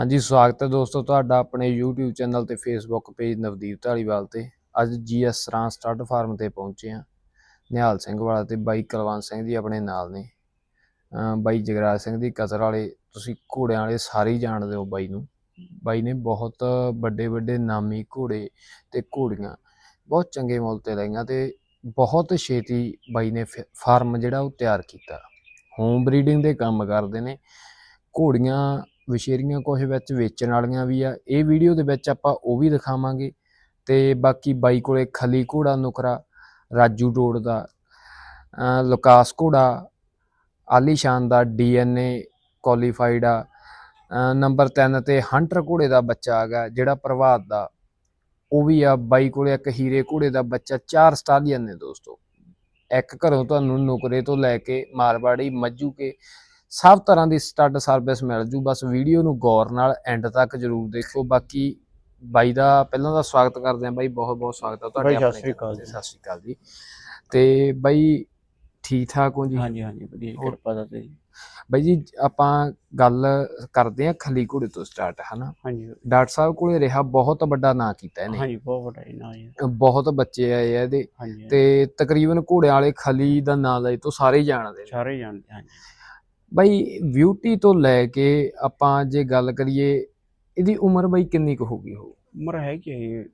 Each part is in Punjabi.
ਹਾਂਜੀ, ਸਵਾਗਤ ਹੈ ਦੋਸਤੋ ਤੁਹਾਡਾ ਆਪਣੇ YouTube ਚੈਨਲ ਤੇ Facebook ਪੇਜ ਨਵਦੀਪ ਢਾਲੀਵਾਲ ਤੇ। ਅੱਜ ਜੀਐਸ ਸਰਾਂ ਸਟੱਡ ਫਾਰਮ ਤੇ ਪਹੁੰਚੇ ਆ ਨਿਹਾਲ ਸਿੰਘ ਵਾਲਾ ਤੇ ਬਾਈ ਕੁਲਵੰਤ ਸਿੰਘ ਜੀ ਆਪਣੇ ਨਾਲ ਨੇ। ਬਾਈ ਜਗਰਾਜ ਸਿੰਘ ਦੀ ਕਸਰ ਵਾਲੇ, ਤੁਸੀਂ ਘੋੜਿਆਂ ਵਾਲੇ ਸਾਰੇ ਹੀ ਜਾਣਦੇ ਹੋ ਬਾਈ ਨੂੰ। ਬਾਈ ਨੇ ਬਹੁਤ ਵੱਡੇ ਵੱਡੇ ਨਾਮੀ ਘੋੜੇ ਤੇ ਘੋੜੀਆਂ ਬਹੁਤ ਚੰਗੇ ਮੁੱਲ ਤੇ ਲਈਆਂ ਤੇ ਬਹੁਤ ਛੇਤੀ ਬਾਈ ਨੇ ਫ- ਫਾਰਮ ਜਿਹੜਾ ਉਹ ਤਿਆਰ ਕੀਤਾ। ਹੋਮ ਬਰੀਡਿੰਗ ਦੇ ਕੰਮ ਕਰਦੇ ਨੇ। ਘੋੜੀਆਂ ਵਿਸ਼ੇਰੀਆਂ ਕੁਝ ਵਿੱਚ ਵੇਚਣ ਵਾਲੀਆਂ ਵੀ ਆ। ਇਹ ਵੀਡੀਓ ਦੇ ਵਿੱਚ ਆਪਾਂ ਉਹ ਵੀ ਦਿਖਾਵਾਂਗੇ। ਤੇ ਬਾਕੀ ਬਾਈ ਕੋਲੇ ਖਲੀ ਘੋੜਾ, ਨੁਕਰਾ, ਰਾਜੂ ਰੋਡ ਦਾ ਲੁਕਾਸ ਘੋੜਾ ਆਲੀਸ਼ਾਨ ਦਾ ਡੀਐਨਏ ਕੁਆਲੀਫਾਈਡ ਆ। ਨੰਬਰ 3 ਤੇ ਹੰਟਰ ਘੋੜੇ ਦਾ ਬੱਚਾ ਹੈਗਾ ਜਿਹੜਾ ਪ੍ਰਭਾਤ ਦਾ। ਉਹ ਵੀ ਆ, ਬਾਈ ਕੋਲੇ ਇੱਕ ਹੀਰੇ ਘੋੜੇ ਦਾ ਬੱਚਾ, ਚਾਰ ਸਟਾਲੀਅਨ ਨੇ ਦੋਸਤੋ। ਇੱਕ ਘਰੋਂ ਤੁਹਾਨੂੰ ਨੁਕਰੇ ਤੋਂ ਲੈ ਕੇ ਮਾਰਵਾੜੀ ਮੱਜੂ ਕੇ ਸਭ ਤਰ੍ਹਾਂ ਦੀ ਸਟੱਡ ਸਰਵਿਸ ਮਿਲ ਜੂ। ਬਸ ਵੀਡੀਓ ਨੂੰ ਗੌਰ ਨਾਲ ਐਂਡ ਤੱਕ ਜਰੂਰ ਦੇਖੋ। ਬਾਕੀ ਬਾਈ ਦਾ ਪਹਿਲਾਂ ਦਾ ਸਵਾਗਤ ਕਰਦੇ ਆਂ ਬਾਈ ਬਹੁਤ ਬਹੁਤ ਸਵਾਗਤ ਹੈ ਸਤਿ ਆਪਣੇ ਸ਼੍ਰੀ ਅਕਾਲ। ਜੀ। ਸਤਿ ਸ਼੍ਰੀ ਅਕਾਲ ਜੀ। ਤੇ ਬਾਈ ਠੀਕ ਠਾਕ ਹੋ ਜੀ? ਹਾਂਜੀ ਹਾਂਜੀ ਵਧੀਆ? ਕਿਰਪਾ ਦਾ ਤੇ। ਬਾਈ ਜੀ ਆਪਾਂ ਗੱਲ ਕਰਦੇ ਆਂ ਖਲੀ ਘੋੜੇ ਤੋਂ ਸਟਾਰਟ ਹਨਾ? ਹਾਂਜੀ। ਡਾਕਟਰ ਸਾਹਿਬ ਕੋਲੇ ਰਿਹਾ ਬਹੁਤ ਵੱਡਾ ਨਾਂ ਕੀਤਾ ਇਹਨੇ। ਹਾਂਜੀ ਬਹੁਤ ਵੱਡਾ ਨਾ ਜੀ। ਬਹੁਤ ਬੱਚੇ ਆਏ ਆ ਇਹਦੇ। ਤੇ ਤਕਰੀਬਨ ਘੋੜਿਆਂ ਵਾਲੇ ਖਲੀ ਦਾ ਨਾਂ ਲਈ ਤੋਂ ਸਾਰੇ ਹੀ ਜਾਣਦੇ ਨੇ। ਸਾਰੇ ਹੀ ਜਾਣਦੇ ਹਾਂਜੀ। ਬਾਈ ਬਿਊਟੀ ਤੋਂ ਲੈ ਕੇ ਆਪਾਂ ਜੇ ਗੱਲ ਕਰੀਏ ਇਹਦੀ ਉਮਰ ਬਾਈ ਕਿੰਨੀ ਕੁ ਹੋਗੀ ਹੋ ਉਮਰ ਹੈ ਕਿ ਇਹ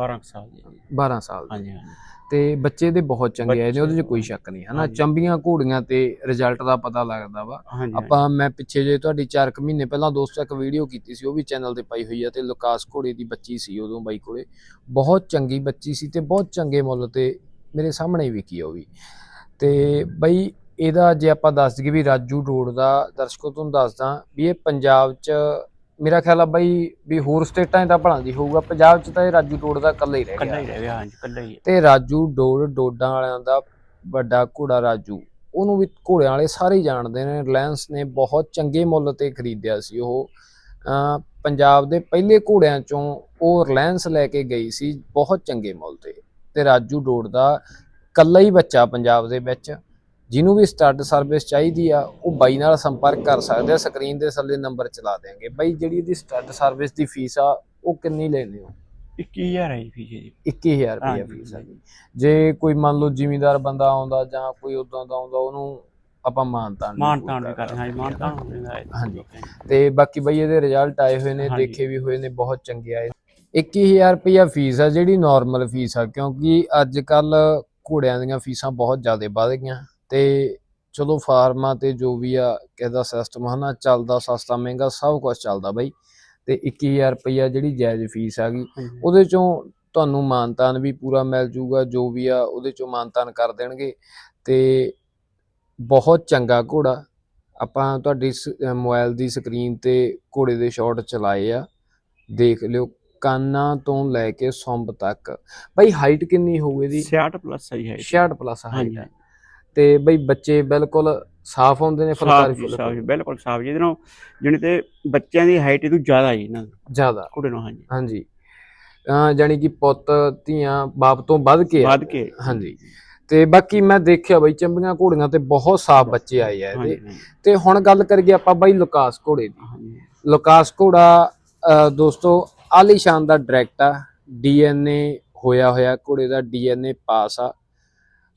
12 ਕੁ ਸਾਲ ਦੀ ਜੀ। 12 ਸਾਲ ਦੀ। ਹਾਂਜੀ ਹਾਂਜੀ। ਤੇ ਬੱਚੇ ਦੇ ਬਹੁਤ ਚੰਗੇ ਆਏ ਨੇ ਉਹਦੇ 'ਚ ਕੋਈ ਸ਼ੱਕ ਨਹੀਂ। ਹਨਾ। ਚੰਬੀਆਂ ਘੋੜੀਆਂ ਤੇ ਰਿਜ਼ਲਟ ਦਾ ਪਤਾ ਲੱਗਦਾ ਵਾ। ਆਪਾਂ ਮੈਂ ਪਿੱਛੇ ਜੇ ਤੁਹਾਡੀ 4 ਕੁ ਮਹੀਨੇ ਪਹਿਲਾਂ ਦੋਸਤੋ ਇੱਕ ਵੀਡੀਓ ਕੀਤੀ ਸੀ ਉਹ ਵੀ ਚੈਨਲ ਤੇ ਪਾਈ ਹੋਈ ਆ ਤੇ ਲੁਕਾਸ ਘੋੜੇ ਦੀ ਬੱਚੀ ਸੀ ਉਦੋਂ ਬਾਈ ਕੋਲੇ। ਬਹੁਤ ਚੰਗੀ ਬੱਚੀ ਸੀ ਤੇ ਬਹੁਤ ਚੰਗੇ ਮੁੱਲ ਤੇ ਮੇਰੇ ਸਾਹਮਣੇ ਹੀ ਵਿਕੀ ਉਹ ਵੀ। ਤੇ ਬਾਈ ਇਹਦਾ ਜੇ ਆਪਾਂ ਦੱਸ ਦਈਏ ਵੀ ਰਾਜੂ ਰੋਡ ਦਾ ਦਰਸ਼ਕੋ ਤੁਹਾਨੂੰ ਦੱਸਦਾ ਵੀ ਇਹ ਪੰਜਾਬ 'ਚ ਮੇਰਾ ਖਿਆਲ ਆ ਬਾਈ ਵੀ ਹੋਰ ਸਟੇਟਾਂ 'ਚ ਤਾਂ ਭਲਾਂ ਦੀ ਹੋਊਗਾ ਪੰਜਾਬ 'ਚ ਤਾਂ ਇਹ ਰਾਜੂ ਰੋਡ ਦਾ ਇਕੱਲਾ ਹੀ ਰਹਿ ਕੱਲਾ ਗਿਆ। ਹੀ ਰਹਿ ਗਿਆ ਹਾਂਜੀ ਕੱਲਾ ਹੀ। ਤੇ ਰਾਜੂ ਡੋੜ ਡੋਡਾਂ ਵਾਲਿਆਂ ਦਾ ਵੱਡਾ ਘੋੜਾ ਰਾਜੂ ਉਹਨੂੰ ਵੀ ਘੋੜਿਆਂ ਵਾਲੇ ਸਾਰੇ ਜਾਣਦੇ ਨੇ ਰਿਲਾਇੰਸ ਨੇ ਬਹੁਤ ਚੰਗੇ ਮੁੱਲ ਤੇ ਖਰੀਦਿਆ ਸੀ ਉਹ। ਪੰਜਾਬ ਦੇ ਪਹਿਲੇ ਘੋੜਿਆਂ ਚੋਂ ਉਹ ਰਿਲਾਇੰਸ ਲੈ ਕੇ ਗਈ ਸੀ ਬਹੁਤ ਚੰਗੇ ਮੁੱਲ ਤੇ। ਤੇ ਰਾਜੂ ਡੋੜ ਦਾ ਕੱਲਾ ਹੀ ਬੱਚਾ ਪੰਜਾਬ ਦੇ ਵਿੱਚ। ਜਿਹਨੂੰ ਵੀ ਸਟੱਡ ਸਰਵਿਸ ਚਾਹੀਦੀ ਆ ਉਹ ਬਾਈ ਨਾਲ ਸੰਪਰਕ ਕਰ ਸਕਦੇ ਆ ਸਕਰੀਨ ਦੇ ਥੱਲੇ ਨੰਬਰ ਚਲਾ ਦੇਾਂਗੇ ਬਾਈ ਜਿਹੜੀ ਇਹਦੀ ਸਟੱਡ ਸਰਵਿਸ ਦੀ ਫੀਸ ਆ ਉਹ ਕਿੰਨੀ ਲੈਂਦੇ ਹੋ 21000 ਹੈ ਫੀਸ ਜੀ 21000 ਰੁਪਏ ਫੀਸ ਹੈ। ਜੇ। ਕੋਈ ਮੰਨ ਲਓ ਜ਼ਿਮੀਂਦਾਰ ਬੰਦਾ ਆਉਂਦਾ ਜਾਂ ਕੋਈ ਉਦਾਂ ਦਾ ਆਉਂਦਾ ਉਹਨੂੰ ਆਪਾਂ ਮਾਨਤਾਨ ਵੀ ਮਾਨ ਪੂਰਾ ਤਾਨ ਵੀ ਕਰਦੇ ਹਾਂ ਜੀ ਮਾਨ ਤਾਨ ਹੋ ਹਾਂਜੀ। ਤੇ ਬਾਕੀ ਬਈ ਇਹਦੇ ਰਿਜ਼ਲਟ ਆਏ ਹੋਏ ਨੇ। ਦੇਖੇ ਵੀ ਹੋਏ ਨੇ ਬਹੁਤ ਚੰਗੇ ਆਏ। 21000 ਰੁਪਇਆ ਫੀਸ ਆ ਜਿਹੜੀ ਨਾਰਮਲ ਫੀਸ ਆ ਕਿਉਂਕਿ ਅੱਜ ਕੱਲ ਘੋੜਿਆਂ ਦੀਆਂ ਫੀਸਾਂ ਬਹੁਤ ਜ਼ਿਆਦਾ ਵੱਧ ਗਈਆਂ। ਤੇ ਚਲੋ ਫਾਰਮਾਂ ਤੇ ਜੋ ਵੀ ਆ ਕਿਹਦਾ ਸਿਸਟਮ ਹਨਾ ਚੱਲਦਾ ਸਸਤਾ ਮਹਿੰਗਾ ਸਭ ਕੁਝ ਚੱਲਦਾ ਬਈ। ਤੇ 21000 ਰੁਪਇਆ ਜਿਹੜੀ ਜਾਇਜ਼ ਫੀਸ ਆ ਗਈ। ਉਹਦੇ ਚੋਂ ਤੁਹਾਨੂੰ ਮਾਨਤਾਨ ਵੀ ਪੂਰਾ ਮਿਲ ਜੂਗਾ ਜੋ ਵੀ ਆ ਉਹਦੇ ਚੋਂ ਮਾਨਤਾਨ ਕਰ ਦੇਣਗੇ। ਤੇ ਬਹੁਤ ਚੰਗਾ ਘੋੜਾ ਆਪਾਂ ਤੁਹਾਡੀ ਮੋਬਾਈਲ ਦੀ ਸਕਰੀਨ ਤੇ ਘੋੜੇ ਦੇ ਸ਼ਾਟ ਚਲਾਏ ਆ। ਦੇਖ ਲਿਓ ਕਾਨਾਂ ਤੋਂ ਲੈ ਕੇ ਸੁੰਬ ਤੱਕ। ਬਈ ਹਾਈਟ ਕਿੰਨੀ ਹੋਊ ਇਹਦੀ? 66 ਪਲੱਸ ਹੈ ਜੀ 66 ਪਲੱਸ ਹਾਈਟ ਤੇ ਬਈ ਬੱਚੇ ਬਿਲਕੁਲ ਸਾਫ਼ ਹੁੰਦੇ ਨੇ ਸਾਫ਼ ਫੁਲਕਾਰੀ। ਜੀ ਸਾਫ਼ ਜੀ ਬਿਲਕੁਲ ਸਾਫ਼ ਜੀ। ਇਹਦੇ ਨਾਲ ਜਾਣੀ ਤੇ ਬੱਚਿਆਂ ਦੀ ਹਾਈਟ ਇਹਦੋਂ ਜ਼ਿਆਦਾ ਜੀ ਨਾ ਜ਼ਿਆਦਾ। ਕੁੜੇ ਨਾਲ ਹਾਂਜੀ। ਹਾਂਜੀ। ਅਹ ਜਾਣੀ ਕਿ ਪੁੱਤ ਧੀਆਂ ਬਾਪ ਤੋਂ ਵੱਧ ਕੇ ਆ। ਵੱਧ ਕੇ। ਹਾਂਜੀ। ਤੇ ਬਾਕੀ ਮੈਂ ਦੇਖਿਆ ਬਈ ਚੰਬੀਆਂ ਘੋੜੀਆਂ ਤੇ ਬਹੁਤ ਸਾਫ਼ ਬੱਚੇ ਆਏ ਆ ਇਹਦੇ। ਹਾਂਜੀ ਤੇ ਹੁਣ ਗੱਲ ਕਰੀਏ ਆਪਾਂ ਬਾਈ ਲੁਕਾਸ ਘੋੜੇ ਦੀ। ਹਾਂਜੀ। ਲੁਕਾਸ ਘੋੜਾ ਅਹ ਦੋਸਤੋ ਆਲੀਸ਼ਾਨ ਦਾ ਡਾਇਰੈਕਟ ਆ। ਡੀਐਨਏ ਹੋਇਆ ਹੋਇਆ ਘੋੜੇ ਦਾ ਡੀਐਨਏ ਪਾਸ ਆ।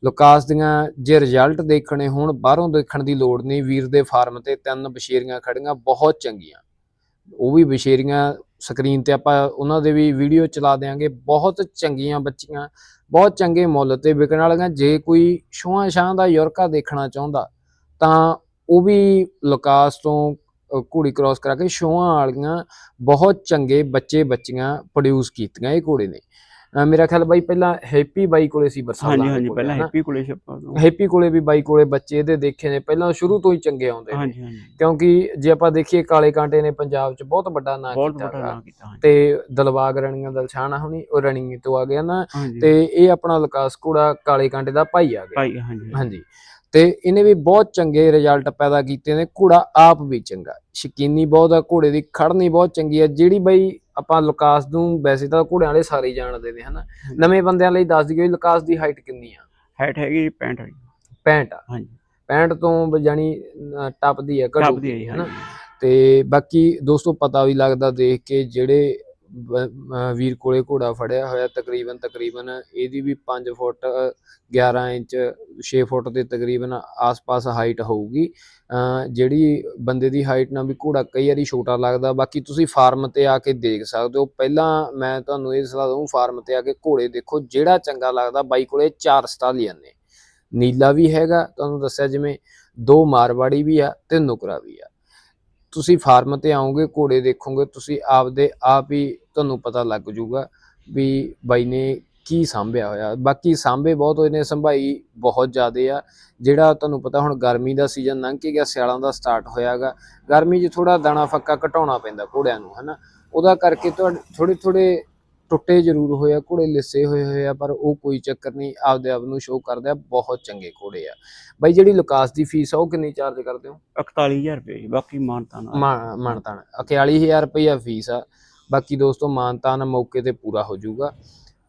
ਲੁਕਾਸ ਦੀਆਂ ਜੇ ਰਿਜ਼ਲਟ ਦੇਖਣੇ ਹੋਣ, ਬਾਹਰੋਂ ਦੇਖਣ ਦੀ ਲੋੜ ਨਹੀਂ। ਵੀਰ ਦੇ ਫਾਰਮ ਤੇ ਤਿੰਨ ਬਸ਼ੇਰੀਆਂ ਖੜੀਆਂ, ਬਹੁਤ ਚੰਗੀਆਂ। ਉਹ ਵੀ ਬਸ਼ੇਰੀਆਂ ਸਕਰੀਨ ਤੇ ਆਪਾਂ ਉਹਨਾਂ ਦੇ ਵੀ ਵੀਡੀਓ ਚਲਾ ਦੇਾਂਗੇ ਬਹੁਤ ਚੰਗੀਆਂ ਬੱਚੀਆਂ, ਬਹੁਤ ਚੰਗੇ ਮੁੱਲ ਤੇ ਵਿਕਣ ਵਾਲੀਆਂ। ਜੇ ਕੋਈ ਛੂਆਂ ਛਾਂ ਦਾ ਯੂਰਕਾ ਦੇਖਣਾ ਚਾਹੁੰਦਾ, ਤਾਂ ਉਹ ਵੀ ਲੁਕਾਸ ਤੋਂ ਘੋੜੀ ਕ੍ਰਾਸ ਕਰਾ ਕੇ ਸ਼ੋਆਂ ਵਾਲੀਆਂ ਬਹੁਤ ਚੰਗੇ ਬੱਚੇ ਬੱਚੀਆਂ ਪ੍ਰੋਡਿਊਸ ਕੀਤੀਆਂ। ਇਹ ਘੋੜੇ ਨੇ। ਮੇਰਾ ਖਿਆਲ ਬਾਈ ਪਹਿਲਾਂ ਹੈਪੀ ਬਾਈ ਕੋਲੇ ਸੀ ਬਰਸਾਲਾਂ ਹਾਂਜੀ ਦੇ ਹਾਂਜੀ ਪਹਿਲਾਂ? ਹੈਪੀ ਕੋਲੇ ਛੱਪਾ ਹੈਪੀ ਕੋਲੇ ਵੀ ਬਾਈ ਕੋਲੇ ਬੱਚੇ ਇਹਦੇ ਦੇਖੇ ਨੇ ਪਹਿਲਾਂ ਸ਼ੁਰੂ ਤੋਂ ਹੀ ਚੰਗੇ ਆਉਂਦੇ ਹਾਂਜੀ ਹਾਂਜੀ। ਕਿਉਂਕਿ ਜੇ ਆਪਾਂ ਦੇਖੀਏ ਕਾਲੇ ਕਾਂਟੇ ਨੇ ਪੰਜਾਬ 'ਚ ਬਹੁਤ ਵੱਡਾ ਨਾਂ ਕੀਤਾ ਤੇ ਦਲਬਾਗ ਰਣੀਆਂ ਦਲਸ਼ਾਨਾ ਹੁਣੀ ਉਹ ਰਣੀ ਤੋਂ ਆ ਗਿਆ ਨਾ। ਤੇ ਇਹ ਆਪਣਾ ਲਕਾਸ ਘੋੜਾ ਕਾਲੇ ਕਾਂਟੇ ਦਾ ਭਾਈ ਆ ਗਿਆ। ਭਾਈ ਹਾਂਜੀ। ਹਾਂਜੀ। ਤੇ ਇਹਨੇ ਵੀ ਬਹੁਤ ਚੰਗੇ ਰਿਜ਼ਲਟ ਪੈਦਾ ਕੀਤੇ ਨੇ ਘੋੜਾ ਆਪ ਵੀ ਚੰਗਾ। ਸ਼ਕੀਨੀ ਬਹੁਤ ਆ ਘੋੜੇ ਦੀ ਖੜਨੀ ਬਹੁਤ ਚੰਗੀ ਆ ਜਿਹੜੀ ਬਈ ਆਪਾਂ ਲੁਕਾਸ ਨੂੰ ਵੈਸੇ ਤਾਂ ਘੋੜਿਆਂ ਵਾਲੇ ਸਾਰੇ ਜਾਣਦੇ ਨੇ ਹਨਾ? ਨਵੇਂ ਬੰਦਿਆਂ ਲਈ ਦੱਸ ਵੀ ਲੁਕਾਸ ਦੀ ਹਾਈਟ ਕਿੰਨੀ ਆ? ਹਾਈਟ ਹੈਗੀ 65 ਵਾਲੀ 65 ਆ। ਹਾਂਜੀ। 65 ਤੋਂ ਅ, ਟੱਪਦੀ ਆ ਟੱਪ ਘਟੂਗੀ ਦੀ ਹੈ ਹਨਾ? ਤੇ ਬਾਕੀ ਦੋਸਤੋ ਪਤਾ ਵੀ ਲੱਗਦਾ ਦੇਖ ਕੇ ਜਿਹੜੇ ਵੀਰ ਕੋਲੇ ਘੋੜਾ ਫੜਿਆ ਹੋਇਆ ਤਕਰੀਬਨ ਤਕਰੀਬਨ ਇਹਦੀ ਵੀ 5 ਫੁੱਟ 11 ਇੰਚ 6 ਫੁੱਟ ਦੇ ਤਕਰੀਬਨ ਆਸ-ਪਾਸ ਹਾਈਟ ਹੋਊਗੀ। ਜਿਹੜੀ ਬੰਦੇ ਦੀ ਹਾਈਟ ਨਾਲ ਵੀ ਘੋੜਾ ਕਈ ਵਾਰੀ ਛੋਟਾ ਲੱਗਦਾ। ਬਾਕੀ ਤੁਸੀਂ ਫਾਰਮ ਤੇ ਆ ਕੇ ਦੇਖ ਸਕਦੇ ਹੋ। ਪਹਿਲਾਂ ਮੈਂ ਤੁਹਾਨੂੰ ਇਹ ਸਲਾਹ ਦਊਂ ਫਾਰਮ ਤੇ ਆ ਕੇ ਘੋੜੇ ਦੇਖੋ, ਜਿਹੜਾ ਚੰਗਾ ਲੱਗਦਾ ਬਾਈ ਕੋਲੇ ਚਾਰ ਸਟਾਲੀਆਂ ਨੇ ਨੀਲਾ ਵੀ ਹੈਗਾ, ਤੁਹਾਨੂੰ ਦੱਸਿਆ ਜਿਵੇਂ, ਦੋ ਮਾਰਵਾੜੀ ਵੀ ਆ ਤੇ ਨੁਕਰਾ ਵੀ ਆ। ਤੁਸੀਂ ਫਾਰਮ ਤੇ ਆਓਗੇ, ਘੋੜੇ ਦੇਖੋਗੇ, ਤੁਸੀਂ ਆਪਦੇ ਆਪ ਹੀ ਤੁਹਾਨੂੰ ਪਤਾ ਲੱਗ ਜਾਊਗਾ ਵੀ ਬਾਈ ਨੇ ਕੀ ਸਾਂਭਿਆ ਹੋਇਆ। ਬਾਕੀ ਸਾਂਭੇ ਬਹੁਤ ਹੋਏ ਨੇ, ਸੰਭਾਈ ਬਹੁਤ ਜ਼ਿਆਦੇ ਆ। ਜਿਹੜਾ ਤੁਹਾਨੂੰ ਪਤਾ ਹੁਣ ਗਰਮੀ ਦਾ ਸੀਜ਼ਨ ਲੰਘ ਕੇ ਗਿਆ, ਸਿਆਲਾਂ ਦਾ ਸਟਾਰਟ ਹੋਇਆਗਾ। ਗਰਮੀ 'ਚ ਥੋੜਾ ਦਾਣਾ ਫੱਕਾ ਘਟਾਉਣਾ ਪੈਂਦਾ ਘੋੜਿਆਂ ਨੂੰ, ਹਨਾ? ਉਹਦਾ ਕਰਕੇ ਥੋੜੇ ਥੋੜੇ ਟੁੱਟੇ ਜ਼ਰੂਰ ਹੋਏ ਆ ਘੋੜੇ ਲਿੱਸੇ ਹੋਏ ਹੋਏ ਆ ਪਰ ਉਹ ਕੋਈ ਚੱਕਰ ਨਹੀਂ ਆਪਦੇ ਆਪ ਨੂੰ ਸ਼ੋਅ ਕਰਦੇ ਆ ਬਹੁਤ ਚੰਗੇ ਘੋੜੇ ਆ। ਬਾਈ ਜਿਹੜੀ ਲੁਕਾਸ ਦੀ ਫੀਸ ਆ ਉਹ ਕਿੰਨੀ ਚਾਰਜ ਕਰਦੇ ਹੋ? 41000 ਰੁਪਏ ਜੀ, ਬਾਕੀ ਮਾਨਤਾ ਨਾਲ। ਮਾ- ਮਾਨਤਾਨ 41000 ਰੁਪਇਆ ਫੀਸ ਆ। ਬਾਕੀ ਦੋਸਤੋ ਮਾਨਤਾਨ ਮੌਕੇ ਤੇ ਪੂਰਾ ਹੋ ਜਾਊਗਾ।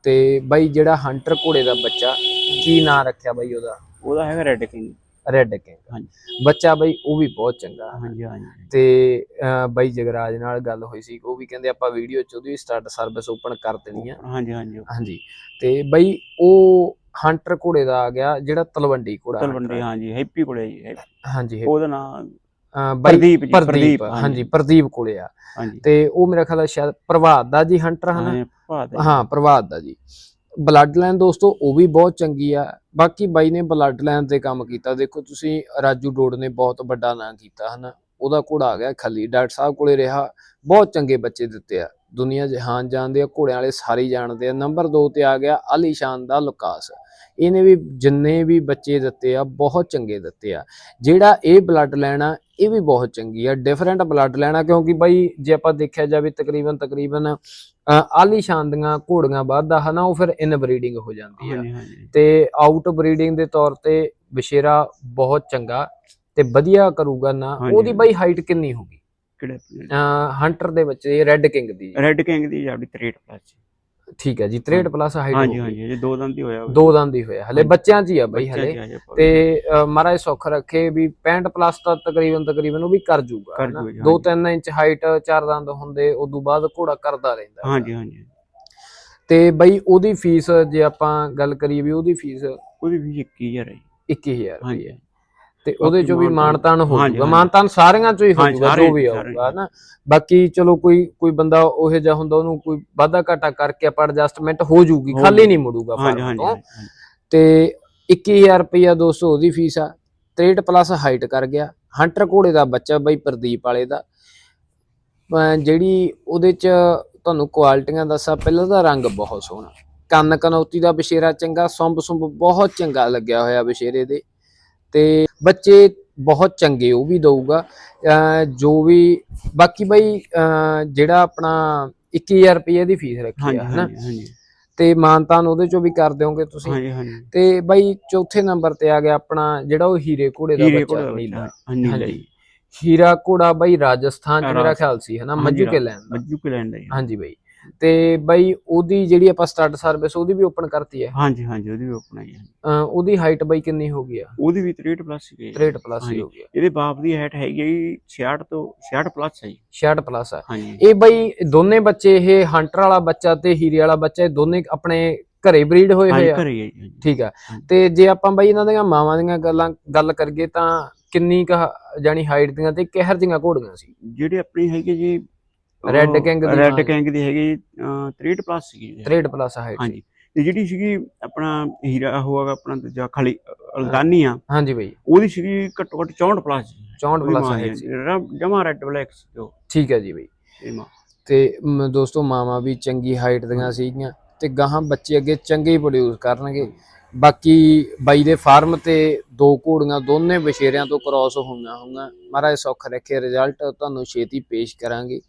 ਤੇ ਬਾਈ ਜਿਹੜਾ ਹੰਟਰ ਘੋੜੇ ਦਾ ਬੱਚਾ ਕੀ ਨਾਂ ਰੱਖਿਆ ਬਾਈ ਉਹਦਾ? ਉਹਦਾ ਹੈਗਾ ਰੈੱਡ ਕਿੰਗ ਰੈੱਡ ਕਿੰਗ ਹਾਂਜੀ। ਬੱਚਾ ਬਾਈ ਉਹ ਵੀ ਬਹੁਤ ਚੰਗਾ। ਹਾਂਜੀ ਹਾਂਜੀ। ਤੇ ਬਾਈ ਜਗਰਾਜ ਨਾਲ ਗੱਲ ਹੋਈ ਸੀ ਉਹ ਵੀ ਕਹਿੰਦੇ ਆਪਾਂ ਵੀਡੀਓ ਚ ਉਹਦੀ ਸਟਾਰਟ ਸਰਵਿਸ ਓਪਨ ਕਰ ਦੇਣੀ ਆ। ਹਾਂਜੀ ਹਾਂਜੀ। ਹਾਂਜੀ। ਤੇ ਬਾਈ ਉਹ ਹੰਟਰ ਘੋੜੇ ਦਾ ਆ ਗਿਆ ਜਿਹੜਾ ਤਲਵੰਡੀ ਘੋੜਾ ਤਲਵੰਡੀ ਹਾਂਜੀ ਹੈਪੀ ਕੋਲੇ ਜੀ। ਹਾਂਜੀ ਉਹਦਾ ਨਾਮ ਪ੍ਰਦੀਪ ਜੀ ਪ੍ਰਦੀਪ ਹਾਂਜੀ। ਪ੍ਰਦੀਪ ਕੋਲੇ ਆ। ਤੇ ਉਹ ਮੇਰਾ ਖਿਆਲ ਸ਼ਾਇਦ ਪ੍ਰਭਾਤ ਦਾ ਜੀ ਹੰਟਰ ਹਨਾ। ਹਾਂ ਪ੍ਰਭਾਤ ਦਾ ਜੀ। ਬਲੱਡ ਲਾਈਨ ਦੋਸਤੋ ਉਹ ਵੀ ਬਹੁਤ ਚੰਗੀ ਆ। ਬਾਕੀ ਬਾਈ ਨੇ ਬਲੱਡ ਲਾਈਨ ਤੇ ਕੰਮ ਕੀਤਾ। ਦੇਖੋ ਤੁਸੀਂ ਰਾਜੂ ਡੋੜ ਨੇ ਬਹੁਤ ਵੱਡਾ ਨਾਂ ਕੀਤਾ, ਹਨਾ। ਉਹਦਾ ਘੋੜਾ ਆ ਗਿਆ ਖੱਲੀ। ਡਾਕਟਰ ਸਾਹਿਬ ਕੋਲੇ ਰਿਹਾ, ਬਹੁਤ ਚੰਗੇ ਬੱਚੇ ਦਿੱਤੇ ਆ। ਦੁਨੀਆ ਜਹਾਨ ਜਾਣਦੇ ਆ, ਘੋੜਿਆਂ ਵਾਲੇ ਸਾਰੇ ਜਾਣਦੇ ਆ। ਨੰਬਰ 2 ਤੇ ਆ ਗਿਆ ਅਲੀਸ਼ਾਨ ਦਾ ਲੁਕਾਸ। ਇਹਨੇ ਵੀ ਜਿੰਨੇ ਵੀ ਬੱਚੇ ਦਿੱਤੇ ਆ, ਬਹੁਤ ਚੰਗੇ ਦਿੱਤੇ ਆ। ਜਿਹੜਾ ਇਹ ਬਲੱਡ ਲਾਈਨ ਆ, ਇਹ ਵੀ ਬਹੁਤ ਚੰਗੀ ਆ। ਡਿਫਰੈਂਟ ਬਲੱਡ ਲਾਈਨ ਆ, ਕਿਉਂਕਿ ਬਾਈ ਜੇ ਆਪਾਂ ਦੇਖਿਆ ਜਾਵੇ ਤਕਰੀਬਨ ਤਕਰੀਬਨ ਆਲੀਸ਼ਾਨ ਦੀਆਂ ਘੋੜੀਆਂ ਵੱਧਦਾ ਹਨਾ ਉਹ ਫਿਰ ਇਨਬਰੀਡਿੰਗ ਹੋ ਜਾਂਦੀ ਆ। ਤੇ ਆਊਟ ਬਰੀਡਿੰਗ ਦੇ ਤੌਰ ਤੇ ਬਸ਼ੇਰਾ ਬਹੁਤ ਚੰਗਾ ਤੇ ਵਧੀਆ ਕਰੂਗਾ ਨਾ ਉਹਦੀ। ਬਾਈ ਹਾਈਟ ਕਿੰਨੀ ਹੋਗੀ ਕਿਹੜੇ ਹੰਟਰ ਦੇ ਬੱਚੇ ਰੈੱਡ ਕਿੰਗ ਦੀ। ਰੈੱਡ ਕਿੰਗ ਦੀ ਆਪਣੀ 63 ਪਲੱਸ ਠੀਕ ਹੈ ਜੀ 63 ਪਲੱਸ ਹਾਈਟ ਹਾਂਜੀ ਹਾਂਜੀ ਜੇ ਦੋ ਦੰਦ ਹੀ ਹੋਇਆ। ਦੋ ਦੰਦ ਹੀ ਹੋਇਆ ਹਲੇ। ਬੱਚਿਆਂ 'ਚ ਹੀ ਆ ਬਾਈ ਹਲੇ। ਤੇ ਮਹਾਰਾਜ ਸੁੱਖ ਰੱਖੇ ਵੀ 65 ਪਲੱਸ ਤਾਂ ਤਕਰੀਬਨ ਤਕਰੀਬਨ ਉਹ ਵੀ ਕਰ ਜੂਗਾ ਦੋ ਹਾਂਜੀ। 3 ਇੰਚ ਹਾਈਟ ਚਾਰ ਦੰਦ ਹੁੰਦੇ ਉਦੋਂ ਬਾਅਦ ਘੋੜਾ ਕਰਦਾ ਰਹਿੰਦਾ ਹਾਂਜੀ ਹਾਂਜੀ। ਤੇ ਬਈ ਉਹਦੀ ਫੀਸ ਜੇ ਆਪਾਂ ਗੱਲ ਕਰੀਏ ਵੀ ਉਹਦੀ ਫੀਸ ਉਹਦੀ ਵੀ 21000 ਹੈ ਜੀ। 21000 ਹਾਂਜੀ। ਰੁਪਏ ਤੇ ਉਹਦੇ ਚੋਂ ਵੀ ਮਾਨਤਾਨ- ਮਾਨਤਾਨ ਹੋ ਹਾਂਜੀ, ਜਾਊਗਾ। ਹਾਂਜੀ। ਮਾਨਤਾਨ ਸਾਰਿਆਂ ਚੋਂ ਹੀ ਹੋ ਹਾਂਜੀ, ਜਾਊਗਾ ਸਾਰੇ- ਜੋ ਵੀ। ਆਊਗਾ ਨਾ। ਬਾਕੀ ਚਲੋ ਕੋਈ ਕੋਈ ਬੰਦਾ ਉਹੋ ਜਿਹਾ ਹੁੰਦਾ ਉਹਨੂੰ ਕੋਈ ਵਾਧਾ ਘਾਟਾ ਕਰਕੇ ਆਪਾਂ ਐਡਜਸਟਮੈਂਟ ਹੋ ਜਾਊਗੀ ਖਾਲੀ ਨਹੀਂ ਮੁੜੂਗਾ ਹਾਂਜੀ ਤੋਂ। ਤੇ 21000 ਰੁਪਇਆ ਦੋਸਤੋ ਉਹਦੀ ਫੀਸ ਆ। 63 ਪਲੱਸ ਹਾਈਟ ਕਰ ਗਿਆ। ਹੰਟਰ ਘੋੜੇ ਦਾ ਬੱਚਾ ਬਈ ਪ੍ਰਦੀਪ ਵਾਲੇ ਦਾ। ਜਿਹੜੀ ਉਹਦੇ ਚ ਤੁਹਾਨੂੰ ਕੁਆਲਿਟੀਆਂ ਦੱਸਾਂ ਪਹਿਲਾਂ ਦਾ ਰੰਗ ਬਹੁਤ ਸੋਹਣਾ। ਕੰਨ ਕਨੌਤੀ ਦਾ ਬਸ਼ੇਰਾ ਚੰਗਾ ਸੁੰਬ ਸੁੰਬ ਬਹੁਤ ਚੰਗਾ ਲੱਗਿਆ ਹੋਇਆ ਬਸ਼ੇਰੇ ਦੇ। ਤੇ ਬੱਚੇ ਬਹੁਤ ਚੰਗੇ ਉਹ ਵੀ ਦਊਗਾ। ਜੋ ਵੀ ਬਾਕੀ ਬਈ ਜਿਹੜਾ ਆਪਣਾ 21000 ਰੁਪਏ ਦੀ ਫੀਸ ਰੱਖੀ ਆ ਹਨਾ? ਤੇ ਮਾਨਤਾਨ ਉਹਦੇ ਚੋਂ ਵੀ ਕਰ ਦਿਓਗੇ ਤੁਸੀਂ। ਹਾਂਜੀ ਹਾਂਜੀ। ਤੇ ਬਾਈ ਚੌਥੇ ਨੰਬਰ ਤੇ ਆ ਗਿਆ ਆਪਣਾ ਜਿਹੜਾ ਉਹ ਹੀਰੇ ਘੋੜੇ ਦਾ ਬੱਚਾ ਨੀਲਾ। ਹਾਂਜੀ ਹੀਰਾ ਘੋੜਾ ਬਾਈ ਰਾਜਸਥਾਨ ਚ ਮੇਰਾ। ਖਿਆਲ ਸੀ ਹਨਾ? ਮੱਜੂ ਕੇ ਲੈਣ ਦਾ। ਬੱਜੂ ਕੇ ਲੈਣ ਦਾ ਜੀ। ਹਾਂਜੀ ਬਾਈ। ਤੇ ਬਾਈ ਉਹਦੀ ਜਿਹੜੀ ਆਪਾਂ ਸਟਾਰਟ ਸਰਵਿਸ ਉਹਦੀ ਵੀ ਓਪਨ ਕਰਤੀ ਹੈ? ਹਾਂਜੀ ਹਾਂਜੀ ਉਹਦੀ ਵੀ ਓਪਨ ਆਈ ਹੈ। ਅਹ ਉਹਦੀ ਹਾਈਟ ਬਾਈ ਕਿੰਨੀ ਹੋ ਗਈ ਆ? ਉਹਦੀ ਵੀ 63 ਪਲੱਸ ਹੀ ਹੈ 63 ਪਲੱਸ ਹੀ। ਹੋ ਗਿਆ ਇਹਦੇ ਬਾਪ ਦੀ ਹਾਈਟ ਹੈਗੀ ਹੈ ਜੀ 66 ਤੋਂ 66 ਪਲੱਸ ਹੈ ਜੀ। 66 ਪਲੱਸ ਆ। ਹਾਂਜੀ। ਇਹ ਬਾਈ ਦੋਨੇ ਬੱਚੇ ਇਹ ਹੰਟਰ ਵਾਲਾ ਬੱਚਾ ਤੇ ਹੀਰੇ ਵਾਲਾ ਬੱਚਾ ਇਹ ਦੋਨੇ ਆਪਣੇ ਘਰੇ ਬਰੀਡ ਹੋਏ ਹੋਏ ਹਾਂਜੀ ਆ? ਘਰੇ ਹੀ ਹੈ ਜੀ ਹਾਂਜੀ। ਠੀਕ ਆ। ਤੇ ਜੇ ਆਪਾਂ ਬਾਈ ਇਹਨਾਂ ਦੀਆਂ ਮਾਵਾਂ ਦੀਆਂ ਗੱਲਾਂ ਗੱਲ ਕਰੀਏ ਤਾਂ ਕਿੰਨੀ ਕ ਜਾਨੀ ਹਾਈਟ ਦੀਆਂ ਤੇ ਕਿਹਰ ਦੀਆਂ ਘੋੜੀਆਂ ਸੀ? ਜਿਹੜੀ ਆਪਣੀ ਹੈਗੀ ਜੀ Red King ਦੀ ਰੈੱਡ ਕਿੰਗ ਦੀ ਹੈਗੀ ਅਹ, 63 ਪਲੱਸ ਸੀਗੀ ਜੀ। 63 ਪਲੱਸ ਹਾਈਟ ਸੀ ਹਾਂਜੀ। ਤੇ ਜਿਹੜੀ ਸੀਗੀ ਆਪਣਾ ਹੀਰਾ ਹੋਗਾ ਆਪਣਾ ਦੂਜਾ ਖਲੀ ਅਲਦਾਨੀ ਆ। ਹਾਂਜੀ ਬਾਈ। ਉਹਦੀ ਸੀਗੀ ਘੱਟੋ ਘੱਟ 64 ਪਲੱਸ 64 ਪਲੱਸ ਹਾਈਟ ਸੀ। ਜਮਾ ਰੈੱਡ ਬਲੈਕ ਜੋ ਠੀਕ ਹੈ ਜੀ ਬਾਈ। ਤੇ ਦੋਸਤੋ ਮਾਵਾਂ ਵੀ ਚੰਗੀ ਹਾਈਟ ਦੀਆਂ ਸੀਗੀਆਂ ਤੇ ਗਾਹਾਂ ਬੱਚੇ ਅੱਗੇ ਚੰਗੇ ਪ੍ਰੋਡਿਊਸ ਕਰਨਗੇ। ਬਾਕੀ ਬਾਈ ਦੇ ਫਾਰਮ ਤੇ ਦੋ ਘੋੜੀਆਂ ਦੋਨੇ ਬਸ਼ੇਰਿਆਂ ਤੋਂ ਕ੍ਰਾਸ ਹੋਈਆਂ ਹੋਈਆਂ। ਮਹਾਰਾਜ ਸੁੱਖ ਰੱਖੇ ਰਿਜ਼ਲਟ ਤੁਹਾਨੂੰ ਛੇਤੀ ਪੇਸ਼ ਕਰਾਂਗੇ।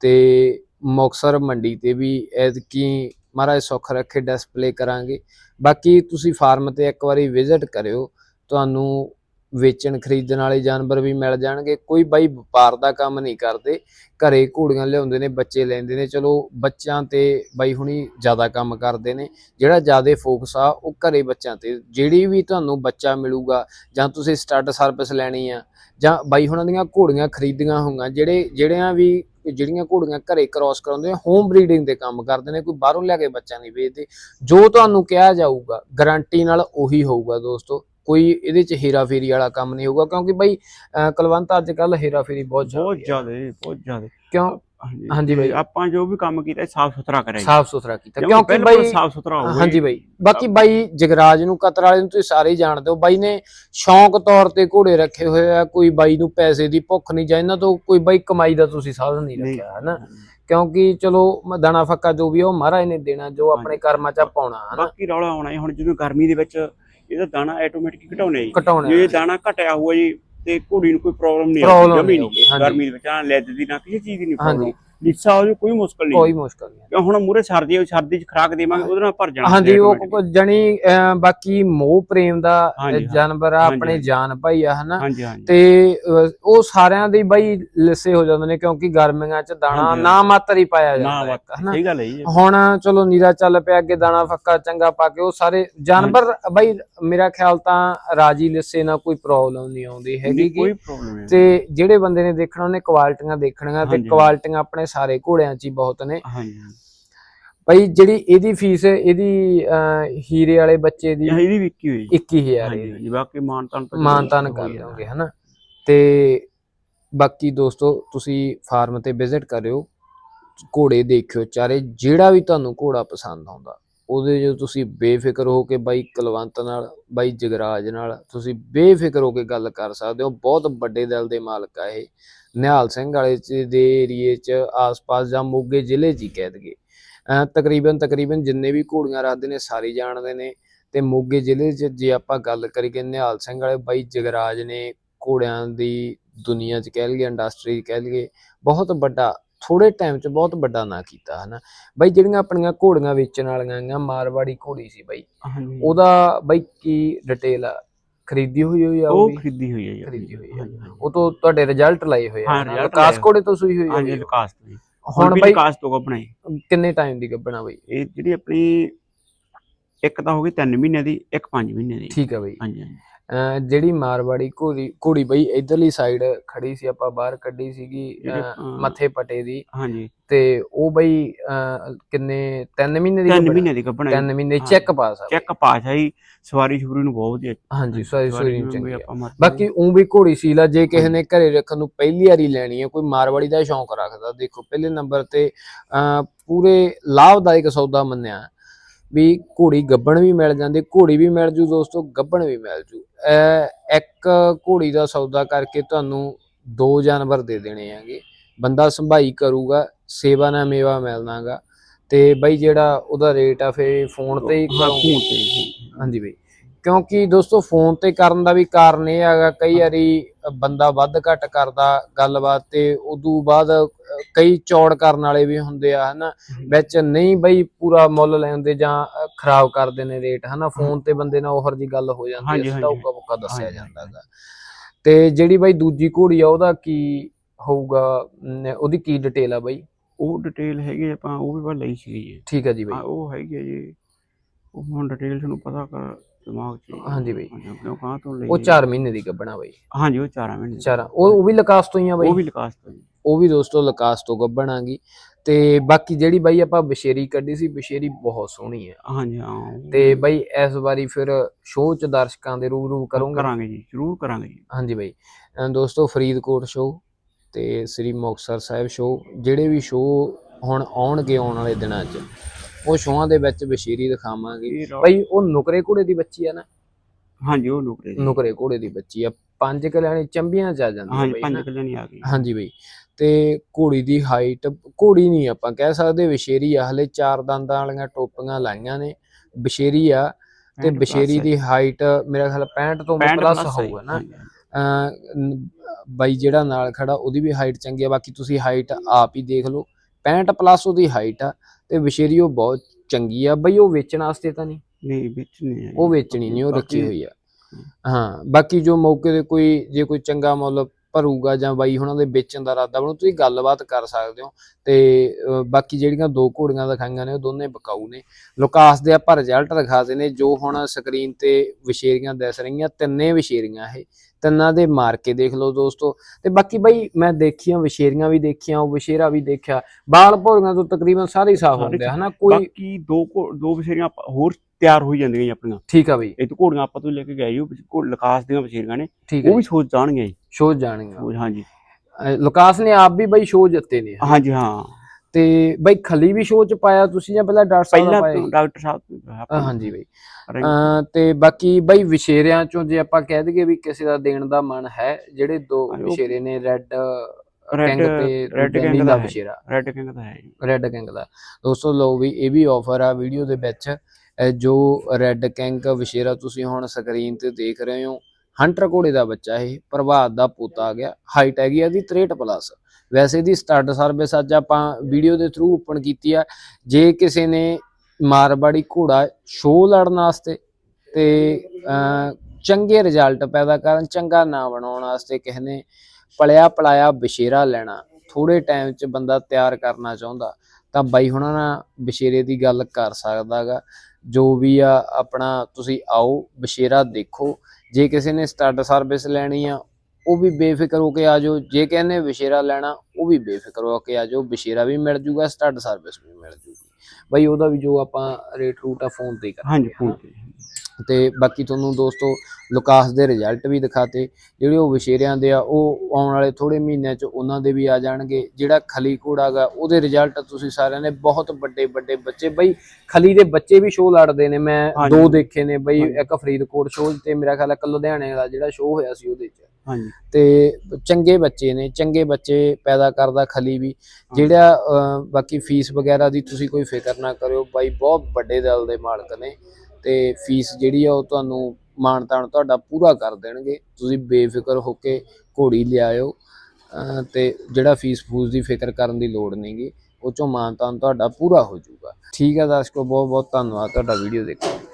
ਤੇ ਮੁਕਤਸਰ ਮੰਡੀ ਤੇ ਵੀ ਐਤਕੀ ਮਹਾਰਾਜ ਸੁੱਖ ਰੱਖੇ ਡਿਸਪਲੇ ਕਰਾਂਗੇ। ਬਾਕੀ ਤੁਸੀਂ ਫਾਰਮ ਤੇ ਇੱਕ ਵਾਰੀ ਵਿਜ਼ਿਟ ਕਰਿਓ, ਤੁਹਾਨੂੰ ਵੇਚਣ, ਖਰੀਦਣ ਵਾਲੇ ਜਾਨਵਰ ਵੀ ਮਿਲ ਜਾਣਗੇ। ਕੋਈ ਬਾਈ ਵਪਾਰ ਦਾ ਕੰਮ ਨਹੀਂ ਕਰਦੇ। ਘਰੇ ਘੋੜੀਆਂ ਲਿਆਉਂਦੇ ਨੇ, ਬੱਚੇ ਲੈਂਦੇ ਨੇ। ਚਲੋ, ਬੱਚਿਆਂ ਤੇ ਬਾਈ ਹੁਣੀ ਜ਼ਿਆਦਾ ਕੰਮ ਕਰਦੇ ਨੇ। ਜਿਹੜਾ ਜ਼ਿਆਦਾ ਫੋਕਸ ਆ, ਉਹ ਘਰੇ ਬੱਚਿਆਂ ਤੇ। ਜਿਹੜੀ ਵੀ ਤੁਹਾਨੂੰ ਬੱਚਾ ਮਿਲੂਗਾ, ਜਾਂ ਤੁਸੀਂ ਸਟੱਡ ਸਰਵਿਸ ਲੈਣੀ ਆ, ਜਾਂ ਬਾਈ ਹੁਣਾਂ ਦੀਆਂ ਘੋੜੀਆਂ ਖਰੀਦੀਆਂ ਹੋਈਆਂ ਜਿਹੜੇ, ਜਿਹੜਿਆਂ ਵੀ, ਜਿਹੜੀਆਂ ਘੋੜੀਆਂ ਘਰੇ ਕ੍ਰਾਸ ਕਰਾਉਂਦੇ ਆ ਹੋਮ ਬਰੀਡਿੰਗ ਦੇ ਕੰਮ ਕਰਦੇ ਨੇ, ਕੋਈ ਬਾਹਰੋਂ ਲਿਆ ਕੇ ਬੱਚਾ ਨਹੀਂ ਵੇਚਦੇ। ਜੋ ਤੁਹਾਨੂੰ ਕਿਹਾ ਜਾਊਗਾ ਗਾਰੰਟੀ ਨਾਲ ਉਹੀ ਹੋਊਗਾ ਦੋਸਤੋ। ਕੋਈ ਇਹਦੇ ਚ ਹੀਰਾ ਫੇਰੀ ਵਾਲਾ ਕੰਮ ਨਹੀਂ ਹੋਊਗਾ ਕਿਉਂਕਿ ਬਾਈ ਕੁਲਵੰਤ ਅੱਜ ਕੱਲ ਹੀਰਾ ਫੇਰੀ ਬਹੁਤ ਬਹੁਤ ਜ਼ਿਆਦਾ ਬਹੁਤ ਜ਼ਿਆਦਾ। ਕਿਉਂ? ਹਾਂਜੀ ਬਾਈ। ਆਪਾਂ ਜੋ ਵੀ ਕੰਮ ਕੀਤਾ ਸਾਫ਼ ਸੁਥਰਾ ਕਰਿਆ। ਸਾਫ਼ ਸੁਥਰਾ ਕੀਤਾ। ਕਿਉਂਕਿ ਬਾਈ ਸਾਫ਼ ਸੁਥਰਾ ਹੋਵੇ ਹਾਂਜੀ ਬਾਈ। ਬਾਕੀ ਬਾਈ ਜਗਰਾਜ ਨੂੰ ਕਤਰ ਵਾਲੇ ਨੂੰ ਤੁਸੀਂ ਸਾਰੇ ਜਾਣਦੇ ਹੋ ਬਾਈ ਨੇ ਸ਼ੌਂਕ ਤੌਰ ਤੇ ਘੋੜੇ ਰੱਖੇ ਹੋਏ ਆ ਕੋਈ ਬਾਈ ਨੂੰ ਪੈਸੇ ਦੀ ਭੁੱਖ ਨਹੀਂ ਜਾਂ ਇਹਨਾਂ ਤੋਂ ਕੋਈ ਬਾਈ ਕਮਾਈ ਦਾ ਤੁਸੀਂ ਸਾਧਨ ਨਹੀਂ। ਰੱਖਿਆ ਹਨਾ? ਕਿਉਂਕਿ ਚਲੋ ਦਾਣਾ ਫੱਕਾ ਜੋ ਵੀ ਉਹ ਮਹਾਰਾਜ ਨੇ ਦੇਣਾ ਜੋ ਆਪਣੇ ਕਰਮਾਂ ਚ ਪਾਉਣਾ ਹਨਾ? ਬਾਕੀ ਰੌਲਾ ਆਉਣਾ ਹੈ ਹੁਣ ਜਦੋਂ ਗਰਮੀ ਦੇ ਵਿੱਚ ਇਹਦਾ ਦਾਣਾ ਆਟੋਮੈਟਿਕ ਘਟਾਉਣੇ ਜੀ ਘਟਾਉਣਾ ਜੇ ਦਾਣਾ ਘਟਿਆ ਹੋਊਗਾ ਜੀ ਤੇ ਘੋੜੀ ਨੂੰ ਕੋਈ ਪ੍ਰੋਬਲਮ ਨਹੀਂ Problem ਜਮੀ ਨਹੀਂ। ਗਰਮੀ ਦੇ ਵਿੱਚ ਨਾ ਲੈਦ ਦੀ ਨਾ ਕਿਸੇ ਚੀਜ਼ ਦੀ ਨਹੀਂ। ਪ੍ਰੋਬਲਮ ਲਿੱਸਾ ਹੋ ਜਾਊ ਕੋਈ ਮੁਸ਼ਕਲ ਨਹੀਂ ਕੋਈ ਮੁਸ਼ਕਲ ਨਹੀਂ ਕਿਉਂ ਹੁਣ ਮੂਰੇ ਸਰਦੀ ਹੈ ਸਰਦੀ ਚ ਖਰਾਕ ਦੇਵਾਂਗੇ ਉਹਦੇ ਨਾਲ ਭਰ ਜਾਣਾ ਹਾਂਜੀ ਉਹ ਜਣੀ ਬਾਕੀ ਮੋਹ ਪ੍ਰੇਮ ਦਾ। ਜਾਨਵਰ ਆ ਆਪਣੇ। ਜਾਨ ਭਾਈ ਆ ਹਨਾ? ਤੇ ਉਹ ਸਾਰਿਆਂ ਦੇ ਬਾਈ ਲਿੱਸੇ ਹੋ ਜਾਂਦੇ ਨੇ ਕਿਉਂਕਿ ਗਰਮੀਆਂ ਚ ਦਾਣਾ ਨਾ ਮਾਤਰ ਹੀ ਪਾਇਆ ਜਾਂਦਾ ਹਨਾ? ਸਹੀ ਗੱਲ ਹੈ ਜੀ। ਹੁਣ ਚਲੋ ਨੀਰਾ ਚੱਲ ਪਿਆ ਅੱਗੇ ਦਾਣਾ ਫੱਕਾ ਚੰਗਾ ਪਾ ਕੇ ਉਹ ਸਾਰੇ ਜਾਨਵਰ ਬਾਈ ਮੇਰਾ ਖਿਆਲ ਤਾਂ ਰਾਜੀ ਲਿੱਸੇ ਨਾਲ ਕੋਈ ਪ੍ਰੋਬਲਮ ਨਹੀਂ ਆਉਂਦੀ ਹੈਗੀ ਕੋਈ ਪ੍ਰੋਬਲਮ ਤੇ ਜਿਹੜੇ ਬੰਦੇ ਨੇ ਦੇਖਣਾ ਉਹਨੇ ਕੁਆਲਿਟੀਆਂ ਦੇਖਣੀਆਂ ਤੇ ਕੁਆਲਿਟੀਆਂ ਆਪਣੇ ਸਾਰੇ ਘੋੜਿਆਂ 'ਚ ਹੀ ਬਹੁਤ ਨੇ। ਹਾਂਜੀ ਬਾਈ ਜਿਹੜੀ ਇਹਦੀ ਫੀਸ ਇਹਦੀ ਹੀਰੇ ਵਾਲੇ ਬੱਚੇ ਦੀ ਇਹ ਇਹਦੀ ਵਿਕੀ ਹੋਈ ਜੀ। 21000 ਹਾਂਜੀ ਹੈ ਹਾਂਜੀ ਬਾਕੀ ਮਾਨਤਾਨ ਤਾਂ ਮਾਨਤਾਨ ਕਰ ਦਿਓਗੇ ਹਨਾ? ਤੇ ਬਾਕੀ ਦੋਸਤੋ ਤੁਸੀਂ ਫਾਰਮ ਤੇ ਵਿਜ਼ਿਟ ਕਰਿਓ ਘੋੜੇ ਦੇਖਿਓ ਚਾਰੇ ਜਿਹੜਾ ਵੀ ਤੁਹਾਨੂੰ ਘੋੜਾ ਪਸੰਦ ਆਉਂਦਾ ਉਹਦੇ ਜੋ ਤੁਸੀਂ ਬੇਫਿਕਰ ਹੋ ਕੇ ਬਾਈ ਕੁਲਵੰਤ ਨਾਲ ਬਾਈ ਜਗਰਾਜ ਨਾਲ ਤੁਸੀਂ ਬੇਫਿਕਰ ਹੋ ਕੇ ਗੱਲ ਕਰ ਸਕਦੇ ਹੋ। ਬਹੁਤ ਵੱਡੇ ਦਿਲ ਦੇ ਮਾਲਕ ਆ ਇਹ। ਨਿਹਾਲ ਸਿੰਘ ਵਾਲੇ ਚ ਦੇ ਏਰੀਏ ਚ ਆਸ-ਪਾਸ ਜਾਂ ਮੋਗੇ ਜ਼ਿਲ੍ਹੇ 'ਚ ਹੀ ਕਹਿ ਦਈਏ। ਤਕਰੀਬਨ ਤਕਰੀਬਨ ਜਿੰਨੇ ਵੀ ਘੋੜੀਆਂ ਰੱਖਦੇ ਨੇ ਸਾਰੇ ਜਾਣਦੇ ਨੇ ਤੇ ਮੋਗੇ ਜ਼ਿਲ੍ਹੇ 'ਚ ਜੇ ਆਪਾਂ ਗੱਲ ਕਰੀਏ ਨਿਹਾਲ ਸਿੰਘ ਵਾਲੇ ਬਾਈ ਜਗਰਾਜ ਨੇ ਘੋੜਿਆਂ ਦੀ ਦੁਨੀਆ 'ਚ ਕਹਿ ਲਈਏ ਇੰਡਸਟਰੀ ਕਹਿ ਲਈਏ ਬਹੁਤ ਵੱਡਾ ਥੋੜੇ ਟਾਈਮ 'ਚ ਬਹੁਤ ਵੱਡਾ ਨਾਂ ਕੀਤਾ ਹਨਾ। ਬਾਈ ਜਿਹੜੀਆਂ ਆਪਣੀਆਂ ਘੋੜੀਆਂ ਵੇਚਣ ਵਾਲੀਆਂ ਹੈਗੀਆਂ ਮਾਰਵਾੜੀ ਘੋੜੀ ਸੀ ਬਾਈ। ਉਹਦਾ ਬਾਈ ਕੀ ਡਿਟੇਲ ਆ? ਖਰੀਦੀ ਹੋਈ ਹੋਈ ਆ ਉਹ ਉਹ ਵੀ? ਖਰੀਦੀ ਹੋਈ ਹੈ ਜੀ ਖਰੀਦੀ ਹੋਈ ਹਾਂਜੀ। ਉਹ ਤੋਂ ਤੁਹਾਡੇ ਰਿਜ਼ਲਟ ਲਏ ਹੋਏ ਆ। ਹਾਂ, result ਲਏ। ਘੋੜੇ ਤੋਂ ਸੂਈ ਹੋਈ ਹਾਂਜੀ ਹੋਈ ਆ। ਵਿਕਾਸ ਤੋਂ ਜੀ। ਹੁਣ ਹੁਣ ਵੀ ਬਾਈ ਵਿਕਾਸ ਤੋਂ ਆਪਣਾ ਕਿੰਨੇ ਟਾਈਮ ਦੀ ਗੱਬਣਾ ਬਾਈ? ਇਹ ਜਿਹੜੀ ਆਪਣੀ ਇੱਕ ਤਾਂ ਹੋ ਗਈ 3 ਮਹੀਨੇ ਦੀ ਇੱਕ 5 ਮਹੀਨੇ ਦੀ। ਠੀਕ ਆ ਬਾਈ। ਹਾਂਜੀ ਹਾਂਜੀ। ਜਿਹੜੀ ਮਾਰਵਾੜੀ ਘੋੜੀ ਘੋੜੀ ਬਈ ਇਧਰਲੀ ਸਾਈਡ ਖੜੀ ਸੀ ਆਪਾਂ ਬਾਹਰ ਕੱਢੀ ਸੀਗੀ ਮੱਥੇ ਪਟੇ ਦੀ। ਹਾਂਜੀ। ਤੇ ਉਹ ਬਈ ਕਿੰਨੇ 3 ਮਹੀਨੇ ਦੀ 3 ਮਹੀਨੇ ਦੀ ਗੱਭਣਾ 3 ਮਹੀਨੇ। ਚੈੱਕ ਪਾਸ ਆ। ਚੈੱਕ ਪਾਸ ਹੈ ਜੀ। ਸਵਾਰੀ ਸ਼ੁਰੂ ਨੂੰ ਬਹੁਤ ਵਧੀਆ ਹਾਂਜੀ ਸਵਾਰੀ ਸੌਰੀ ਨੂੰ ਚੰਗੀ ਆ। ਬਾਕੀ ਉਹ ਵੀ ਘੋੜੀ ਸੀਲਾ ਜੇ ਕਿਸੇ ਨੇ ਘਰੇ ਰੱਖਣ ਨੂੰ ਪਹਿਲੀ ਵਾਰੀ ਲੈਣੀ ਹੈ ਕੋਈ ਮਾਰਵਾੜੀ ਦਾ ਸ਼ੌਂਕ ਰੱਖਦਾ। ਦੇਖੋ ਪਹਿਲੇ ਨੰਬਰ ਤੇ ਪੂਰੇ ਲਾਭਦਾਇਕ ਸੌਦਾ ਮੰਨਿਆ। ਵੀ ਘੋੜੀ ਗੱਬਣ ਵੀ ਮਿਲ ਜਾਂਦੀ ਘੋੜੀ ਵੀ ਮਿਲ ਜੂ ਦੋਸਤੋ ਗੱਬਣ ਵੀ ਮਿਲ ਜੂ। ਇੱਕ ਘੋੜੀ ਦਾ ਸੌਦਾ ਕਰਕੇ ਤੁਹਾਨੂੰ ਦੋ ਜਾਨਵਰ ਦੇ ਦੇਣੇ ਆਗੇ ਬੰਦਾ ਸੰਭਾਈ ਕਰੂਗਾ ਸੇਵਾ ਨਾਲ ਮੇਵਾ ਮਿਲਣਾਗਾ। ਤੇ ਬਈ ਜਿਹੜਾ ਉਹਦਾ ਰੇਟ ਆ ਫੇ ਫੋਨ ਤੇ ਹੀ ਹਾਂ ਕਰੋਗੇ ਫੋਨ ਤੇ ਹੀ। ਹਾਂਜੀ ਬਈ। ਕਿਉਂਕਿ ਦੋਸਤੋ ਫੋਨ ਤੇ ਕਰਨ ਦਾ ਵੀ ਕਾਰਨ ਇਹ ਹੈਗਾ ਕਈ ਵਾਰੀ ਬੰਦਾ ਵੱਧ ਘੱਟ ਕਰਦਾ ਗੱਲਬਾਤ ਤੇ ਉਦੋਂ ਬਾਅਦ ਕਈ ਚੌੜ ਕਰਨ ਵਾਲੇ ਵੀ ਹੁੰਦੇ ਆ ਹਨਾ। ਵਿੱਚ ਨਹੀਂ ਬਈ ਪੂਰਾ ਮੁੱਲ ਲੈਂਦੇ ਜਾਂ ਖਰਾਬ ਕਰਦੇ ਨੇ ਰੇਟ ਹਨਾ। ਫੋਨ ਤੇ ਬੰਦੇ ਨਾਲ ਉਹਰ ਜੀ ਗੱਲ ਹੋ ਜਾਂਦੀ ਹੈ। ਸਟਾਉਕਾ ਬੁੱਕਾ ਦੱਸਿਆ ਹਾਂਜੀ, ਜਾਂਦਾ ਹੈਗਾ। ਤੇ ਜਿਹੜੀ ਬਈ ਦੂਜੀ ਘੋੜੀ ਆ ਉਹਦਾ ਕੀ ਹੋਊਗਾ? ਉਹਦੀ ਕੀ ਡਿਟੇਲ ਆ ਬਈ? ਉਹ ਡਿਟੇਲ ਹੈਗੀ ਆਪਾਂ ਉਹ ਵੀ ਬਾ ਲਈ ਸੀ ਠੀਕ ਹੈ ਜੀ ਬਈ। ਉਹ ਹੈਗੀ ਹੈ ਜੀ। ਉਹ ਹੁਣ ਡਿਟੇਲ ਤੁਹਾਨੂੰ ਪਤਾ ਕਰ ਦਿਮਾਗ 'ਚ ਹੀ। ਹਾਂਜੀ ਬਈ। ਕਿਉਂ ਕਹਾਂ ਤੋਂ ਲਈ ਉਹ 4 ਮਹੀਨੇ ਦੀ ਗੱਬਣਾ ਬਈ। ਹਾਂਜੀ ਉਹ 4 ਮਹੀਨੇ। ਚਾਰਾਂ। ਉਹ ਉਹ ਵੀ ਲਕਾਸ ਤੋਂ ਹੀ ਆ ਬਈ। ਉਹ ਵੀ ਵਿਕਾਸ ਤੋਂ ਜੀ ਉਹ ਵੀ ਦੋਸਤੋ ਲਕਾਸ ਤੋਂ ਗੱਬਣਾਗੀ ਤੇ ਬਾਕੀ ਜਿਹੜੀ ਬਾਈ ਆਪਾਂ ਬਸ਼ੇਰੀ ਕੱਢੀ ਸੀ ਬਸ਼ੇਰੀ ਬਹੁਤ ਸੋਹਣੀ ਹੈ ਹਾਂਜੀ ਹਾਂ ਤੇ ਬਾਈ ਇਸ ਵਾਰੀ ਫਿਰ ਸ਼ੋਅ ਚ ਦਰਸ਼ਕਾਂ ਦੇ ਰੂਬਰੂ ਕਰੋਗੇ। ਕਰਾਂਗੇ ਜੀ ਜ਼ਰੂਰ ਕਰਾਂਗੇ ਜੀ। ਹਾਂਜੀ ਬਾਈ। ਦੋਸਤੋ ਫਰੀਦਕੋਟ ਸ਼ੋਅ ਤੇ ਸ੍ਰੀ ਮੁਕਤਸਰ ਸਾਹਿਬ ਸ਼ੋਅ ਜਿਹੜੇ ਵੀ ਸ਼ੋਅ ਹੁਣ ਆਉਣਗੇ ਆਉਣ ਵਾਲੇ ਦਿਨਾਂ 'ਚ। ਉਹ ਸ਼ੋਆਂ ਦੇ ਵਿੱਚ ਬਸ਼ੇਰੀ ਦਿਖਾਵਾਂਗੇ। ਬਾਈ ਉਹ ਨੁਕਰੇ ਘੋੜੇ ਦੀ ਬੱਚੀ ਆ ਨਾ। ਹਾਂਜੀ ਉਹ ਨੁਕਰੇ ਨੁਕਰੇ ਘੋੜੇ ਦੀ ਬੱਚੀ ਆ। ਪੰਜ ਕਲਿਆਣੀ ਚੰਬੀਆਂ ਚ ਆ ਜਾਂਦੀ ਬਾਈ ਪੰਜ ਨਾ। ਕਿੱਲੇ ਨਹੀਂ ਆ ਗਈ। ਹਾਂਜੀ ਬਈ। ਤੇ ਘੋੜੀ ਦੀ ਹਾਈਟ ਘੋੜੀ ਨਹੀਂ ਆਪਾਂ ਕਹਿ ਸਕਦੇ ਵਿਸ਼ੇਰੀ ਆ। ਹਲੇ ਚਾਰ ਦੰਦਾਂ ਵਾਲੀਆਂ ਟੋਪੀਆਂ ਲਾਈਆਂ ਨੇ। ਵਿਸ਼ੇਰੀ ਆ। ਤੇ 65 ਵਿਸ਼ੇਰੀ plus ਦੀ ਹਾਈਟ ਮੇਰਾ ਖਿਆਲ 65 ਤੋਂ 65 ਪਲੱਸ ਹੋਊਗਾ ਨ- ਬਾਈ ਜਿਹੜਾ ਨਾਲ ਖੜਾ ਉਹਦੀ ਵੀ ਹਾਈਟ ਚੰਗੀ ਆ। ਬਾਕੀ ਤੁਸੀਂ ਹਾਈਟ ਆਪ ਹੀ ਦੇਖ ਲਓ। 65 ਪਲੱਸ ਉਹਦੀ ਹਾਈਟ ਆ ਤੇ ਵਿਸ਼ੇਰੀ ਉਹ ਬਹੁਤ ਚੰਗੀ ਆ। ਬਈ ਉਹ ਵੇਚਣ ਵਾਸਤੇ ਤਾਂ ਨਹੀਂ? ਨਹੀਂ ਵਿੱਚ ਨਹੀਂ ਹੈ ਉਹ ਵੇਚਣੀ ਨਹੀਂ ਉਹ ਰੱਖੀ ਹੋਈ ਆ। ਹਾਂ। ਬਾਕੀ ਜੋ ਮੌਕੇ ਤੇ ਕੋਈ ਜੇ ਕੋਈ ਚੰਗਾ ਮੁੱਲ ਭਰੂਗਾ ਜਾਂ ਬਾਈ ਉਹਨਾਂ ਦੇ ਵੇਚਣ ਦਾ ਇਰਾਦਾ ਬਣੂ ਤੁਸੀਂ ਗੱਲਬਾਤ ਕਰ ਸਕਦੇ ਹੋ। ਤੇ ਬਾਕੀ ਜਿਹੜੀਆਂ ਦੋ ਘੋੜੀਆਂ ਦਿਖਾਈਆਂ ਨੇ ਉਹ ਦੋਨੇ ਬਕਾਊ ਨੇ। ਲੋਕਾਸ ਦੇ ਆਪਾਂ ਰਿਜ਼ਲਟ ਦਿਖਾਦੇ ਨੇ ਜੋ ਹੁਣ ਸਕਰੀਨ ਤੇ ਵਿਸ਼ੇਰੀਆਂ ਦਿਸ ਰਹੀਆਂ ਤਿੰਨੇ ਵਿਸ਼ੇਰੀਆਂ ਇਹ। ਤਿੰਨਾਂ ਦੇ ਮਾਰ ਕੇ ਦੇਖ ਲਓ ਦੋਸਤੋ। ਤੇ ਬਾਕੀ ਬਾਈ ਮੈਂ ਦੇਖੀਆਂ ਵਿਸ਼ੇਰੀਆਂ ਵੀ ਦੇਖੀਆਂ ਉਹ ਵਿਸ਼ੇਰਾ ਵੀ ਦੇਖਿਆ। ਬਾਲ ਭੋਰੀਆਂ ਤੋਂ ਤਕਰੀਬਨ ਸਾਰੇ ਹੀ ਸਾਫ਼ ਹੁੰਦੇ ਆ ਹਨਾ? ਕੋਈ ਬਾਕੀ ਦੋ ਘੋ- ਦੋ ਬਸ਼ੇਰੀਆਂ ਆਪਾਂ ਹੋਰ ਤਿਆਰ ਹੋਈ ਜਾਂਦੀਆਂ ਜੀ ਆਪਣੀਆਂ। ਠੀਕ ਆ ਬਈ। ਇਹ ਤੋਂ ਘੋੜੀਆਂ ਆਪਾਂ ਤੋਂ ਲੈ ਕੇ ਗਏ ਜੀ ਉਹ ਘੋ- ਲਕਾਸ ਦੀਆਂ ਬਸ਼ੇਰੀਆਂ ਨੇ। ਠੀਕ ਉਹ ਹੈ ਵੀ ਸੋਚ ਜਾਣਗੀਆਂ ਜੀ। ਸ਼ੋਅ ਉਹ ਹਾਂਜੀ। ਅਹ ਲੋਕਾਸ ਨੇ ਆਪ ਵੀ ਬਾਈ ਸ਼ੋਅ ਜਿੱਤੇ ਨੇ। ਹਾਂਜੀ ਹਾਂ। ਤੇ ਬਾਈ ਖਲੀ ਵੀ ਸ਼ੋਅ ਚ ਪਾਇਆ ਤੁਸੀਂ ਜਾਂ ਪਹਿਲਾਂ ਡਾਕਟਰ ਸਾਹਿਬ ਦਾ ਪਹਿਲਾਂ ਪਾਇਆ? ਡਾਕਟਰ ਸਾਹਿਬ ਅਹ ਹਾਂਜੀ ਬਾਈ। ਅਹ ਤੇ ਬਾਕੀ ਬਾਈ ਵਿਸ਼ੇਰਿਆਂ ਚੋਂ ਜੇ ਆਪਾਂ ਕਹਿ ਦਈਏ ਵੀ ਕਿਸੇ ਦਾ ਦੇਣ ਦਾ ਮਨ ਹੈ ਜਿਹੜੇ ਦੋ ਵਿਸ਼ੇਰੇ ਨੇ ਰੈੱਡ ਕਿੰਗ ਤੇ King ਨੀਲਾ ਦਾ। ਵਿਸ਼ੇਰਾ ਰੈਡ ਕਿੰਗ ਦਾ ਹੈ ਰੈੱਡ ਕਿੰਗ ਦਾ। ਦੋਸਤੋ ਲੋ ਵੀ ਇਹ ਵੀ ਆਫਰ ਆ ਵੀਡੀਓ ਦੇ ਵਿੱਚ। ਜੋ ਰੈੱਡ ਕਿੰਗ ਵਿਸ਼ੇਰਾ ਤੁਸੀਂ ਹੁਣ ਸਕਰੀਨ ਤੇ ਦੇਖ ਰਹੇ ਹੋ ਹੰਟਰ ਘੋੜੇ ਦਾ ਬੱਚਾ ਇਹ ਪ੍ਰਭਾਤ ਦਾ ਪੁੱਤ ਆ ਗਿਆ ਹਾਈਟ ਹੈਗੀ ਆ ਦੀ 63 ਪਲੱਸ ਵੈਸੇ ਦੀ ਸਟੱਡ ਸਰਵਿਸ ਅੱਜ ਆਪਾਂ ਵੀਡੀਓ ਦੇ ਥਰੂ ਓਪਨ ਕੀਤੀ ਆ। ਜੇ ਕਿਸੇ ਨੇ ਮਾਰਵਾੜੀ ਘੋੜਾ ਸ਼ੋਅ ਲੜਨ ਵਾਸਤੇ ਤੇ ਚੰਗੇ ਰਿਜ਼ਲਟ ਪੈਦਾ ਕਰਨ, ਚੰਗਾ ਨਾਂ ਬਣਾਉਣ ਵਾਸਤੇ ਕਿਸੇ ਨੇ ਪਲਿਆ ਪਲਾਇਆ ਬਸ਼ੇਰਾ ਲੈਣਾ ਥੋੜੇ ਟਾਈਮ 'ਚ ਬੰਦਾ ਤਿਆਰ ਕਰਨਾ ਚਾਹੁੰਦਾ, ਤਾਂ ਬਾਈ ਹੁਣਾਂ ਨਾਲ ਬਸ਼ੇਰੇ ਦੀ ਗੱਲ ਕਰ ਸਕਦਾਗਾ। ਜੋ ਵੀ ਆ, ਆਪਣਾ ਤੁਸੀਂ ਆਓ, ਬਸ਼ੇਰਾ ਦੇਖੋ। ਜੇ ਕਿਸੇ ਨੇ ਸਟੱਡ ਸਰਵਿਸ ਲੈਣੀ ਆ ਉਹ ਵੀ ਬੇਫਿਕਰ ਹੋ ਕੇ ਆ ਜਾਓ। ਜੇ ਕਹਿੰਦੇ ਬਸ਼ੇਰਾ ਲੈਣਾ ਉਹ ਵੀ ਬੇਫਿਕਰ ਹੋ ਕੇ ਆ ਜਾਓ। ਬਸ਼ੇਰਾ ਵੀ ਮਿਲ ਜੂਗਾ ਸਟੱਡ ਸਰਵਿਸ ਵੀ ਮਿਲ ਜੂਗੀ। ਬਾਈ ਉਹਦਾ ਵੀ ਜੋ ਆਪਾਂ ਰੇਟ ਰੂਟ ਆ ਫੋਨ ਤੇ ਹੀ ਕਰਾਂਗੇ ਹਾਂਜੀ ਫੋਨ ਤੇ ਤੇ ਬਾਕੀ ਤੁਹਾਨੂੰ ਦੋਸਤੋ ਲੁਕਾਸ ਦੇ ਰਿਜ਼ਲਟ ਵੀ ਦਿਖਾਤੇ। ਜਿਹੜੇ ਉਹ ਵਿਸ਼ੇਰਿਆਂ ਦੇ ਆ ਉਹ ਆਉਣ ਵਾਲੇ ਥੋੜੇ ਮਹੀਨਿਆਂ ਚ ਉਹਨਾਂ ਦੇ ਵੀ ਆ ਜਾਣਗੇ। ਜਿਹੜਾ ਖਲੀ ਘੋੜਾ ਗਾ ਉਹਦੇ ਰਿਜ਼ਲਟ ਤੁਸੀਂ ਸਾਰਿਆਂ ਨੇ ਬਹੁਤ ਵੱਡੇ ਵੱਡੇ ਬੱਚੇ। ਬਈ ਖਲੀ ਦੇ ਬੱਚੇ ਵੀ ਸ਼ੋਅ ਲੜਦੇ ਨੇ ਮੈਂ। ਦੋ ਦੇਖੇ ਨੇ। ਬਈ। ਇੱਕ ਫਰੀਦਕੋਟ ਸ਼ੋਅ ਤੇ ਮੇਰਾ ਖਿਆਲ ਹੈ ਲੁਧਿਆਣੇ ਦਾ ਜਿਹੜਾ ਸ਼ੋਅ ਹੋਇਆ ਸੀ ਉਹਦੇ ਚ। ਹਾਂਜੀ। ਤੇ ਚੰਗੇ ਬੱਚੇ ਨੇ ਚੰਗੇ ਬੱਚੇ ਪੈਦਾ ਕਰਦਾ ਖਲੀ ਵੀ। ਜਿਹੜਾ ਬਾਕੀ ਫੀਸ ਵਗੈਰਾ ਦੀ ਤੁਸੀਂ ਕੋਈ ਫਿਕਰ ਨਾ ਕਰਿਓ। ਬਾਈ ਬਹੁਤ ਵੱਡੇ ਦਿਲ ਦੇ ਮਾਲਕ ਨੇ। ਤੇ ਫੀਸ ਜਿਹੜੀ ਆ ਉਹ ਤੁਹਾਨੂੰ ਮਾਣ ਤਾਣ ਤੁਹਾਡਾ ਪੂਰਾ ਕਰ ਦੇਣਗੇ। ਤੁਸੀਂ ਬੇਫਿਕਰ ਹੋ ਕੇ ਘੋੜੀ ਲਿਆਇਓ ਅਹ, ਤੇ ਜਿਹੜਾ ਫੀਸ ਫੂਸ ਦੀ ਫਿਕਰ ਕਰਨ ਦੀ ਲੋੜ ਨਹੀਂਗੀ ਉਹ ਚੋਂ ਮਾਣ ਤਾਣ ਤੁਹਾਡਾ ਪੂਰਾ ਹੋ ਜਾਊਗਾ। ਠੀਕ ਹੈ ਦਰਸ਼ਕੋ ਬਹੁਤ ਬਹੁਤ ਧੰਨਵਾਦ। ਤੁਹਾਡਾ ਵੀਡੀਓ ਦੇਖਣ ਲਈ।